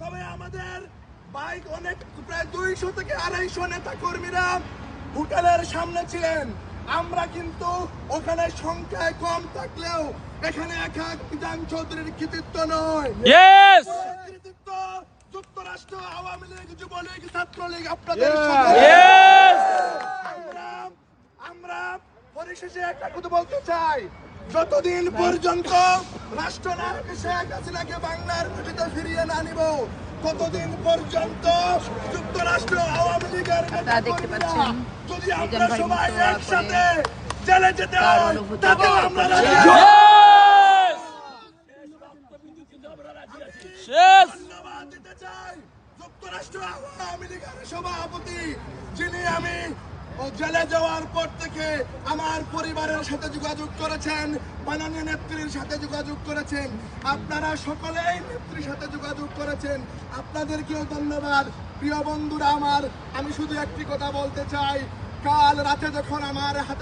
তবে আমাদের বাইক অনেক প্রায় দুইশো থেকে আড়াইশো নেতা কর্মীরা হোটেলের সামনে ছিলেন। আমরা কিন্তু ওখানে সংখ্যায় কম থাকলেও এখানে এক এক বিধান চৌধুরীর কৃতিত্ব নয়। কৃতিত্ব যুক্তরাষ্ট্র আওয়ামী লীগ যুবলীগ ছাত্রলীগ আপনাদের আমরা আমরা পরিশেষে একটা কথা বলতে চাই। যতদিন পর্যন্ত রাষ্ট্রনায়ক শেখ হাসিনাকে বাংলার মাটিতে ফিরিয়ে না নিব ততদিন পর্যন্ত যুক্তরাষ্ট্র আওয়ামী লীগের আপনারা দেখতে নেতাকর্মীরা পাচ্ছেন যদি আমরা সবাই একসাথে জেলে যেতে হয় তাতেও আমরা করেছেন। রাজি আছি। Yes! Yes! ধন্যবাদ দিতে চাই যুক্তরাষ্ট্র আওয়ামী লীগের সভাপতি যিনি আমি জেলে যাওয়ার পর থেকে আমার পরিবারের সাথে যোগাযোগ করেছেন, মাননীয় নেত্রীর সাথে যোগাযোগ করেছেন। আপনারা সকলেই নেত্রীর সাথে যোগাযোগ করেছেন। আপনাদেরকেও ধন্যবাদ। প্রিয় বন্ধুরা আমার, আমি শুধু একটি কথা বলতে চাই। কাল রাতে যখন আমার হাতে